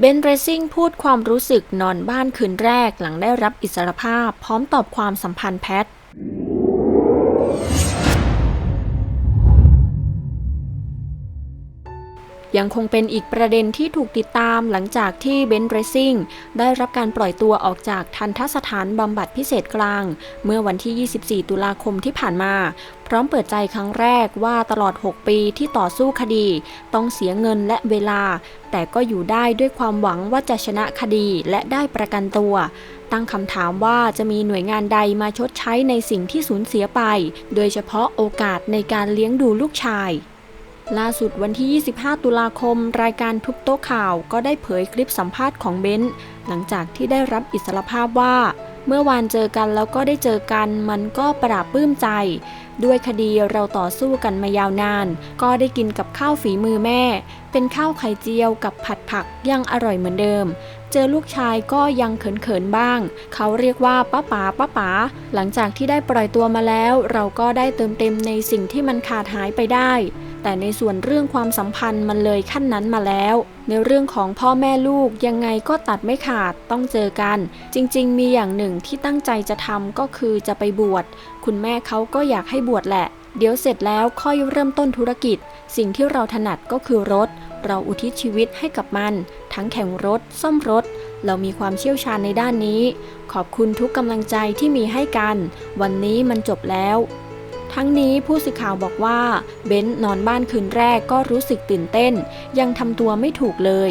เบนเรซิ่งพูดความรู้สึกนอนบ้านคืนแรกหลังได้รับอิสรภาพ พร้อมตอบความสัมพันธ์แพท ยังคงเป็นอีกประเด็นที่ถูกติดตามหลังจากที่เบนซ์เรซิ่งได้รับการปล่อยตัวออกจากทันทสถานบำบัดพิเศษกลาง เมื่อวันที่ 24 ตุลาคมที่ผ่านมา พร้อมเปิดใจครั้งแรกว่าตลอด 6 ปีที่ต่อสู้คดี ต้องเสียเงินและเวลา แต่ก็อยู่ได้ด้วยความหวังว่าจะชนะคดีและได้ประกันตัวตั้งคำถามว่าจะมีหน่วยงานใดมาชดใช้ในสิ่งที่สูญเสียไป โดยเฉพาะโอกาสในการเลี้ยงดูลูกชาย ล่าสุดวันที่ 25 ตุลาคม รายการทุบโต๊ะข่าวก็ได้เผยคลิปสัมภาษณ์ของเบนซ์หลังจากที่ได้รับอิสรภาพว่า เมื่อวานเจอกันแล้วก็ได้เจอกัน มันก็ปราบปลื้มใจ ด้วยคดีเราต่อสู้กันมายาวนาน ก็ได้กินกับข้าวฝีมือแม่ เป็นข้าวไข่เจียวกับผัดผักยังอร่อยเหมือนเดิม เจอลูกชายก็ยังเขินๆบ้าง เขาเรียกว่าป้าป๋าป้าป๋าหลังจากที่ได้ปล่อยตัวมาแล้ว เราก็ได้เติมเต็มในสิ่งที่มันขาดหายไปได้ แต่ในส่วนเรื่องความสัมพันธ์มันเลยขั้นนั้นมาแล้ว ในเรื่องของพ่อแม่ลูกยังไงก็ตัดไม่ขาดต้องเจอกัน จริงๆ มีอย่างหนึ่งที่ตั้งใจจะทำก็คือจะไปบวชคุณแม่เขาก็อยากให้บวชแหละ เดี๋ยวเสร็จแล้วค่อยเริ่มต้นธุรกิจ สิ่งที่เราถนัดก็คือรถ เราอุทิศชีวิตให้กับมัน ทั้งแข่งรถซ่อมรถ เรามีความเชี่ยวชาญในด้านนี้ ขอบคุณทุกกำลังใจที่มีให้กัน วันนี้มันจบแล้ว ทั้งนี้ผู้สื่อข่าวบอกว่าเบนซ์นอนบ้านคืนแรกก็รู้สึกตื่นเต้น ยังทำตัวไม่ถูกเลย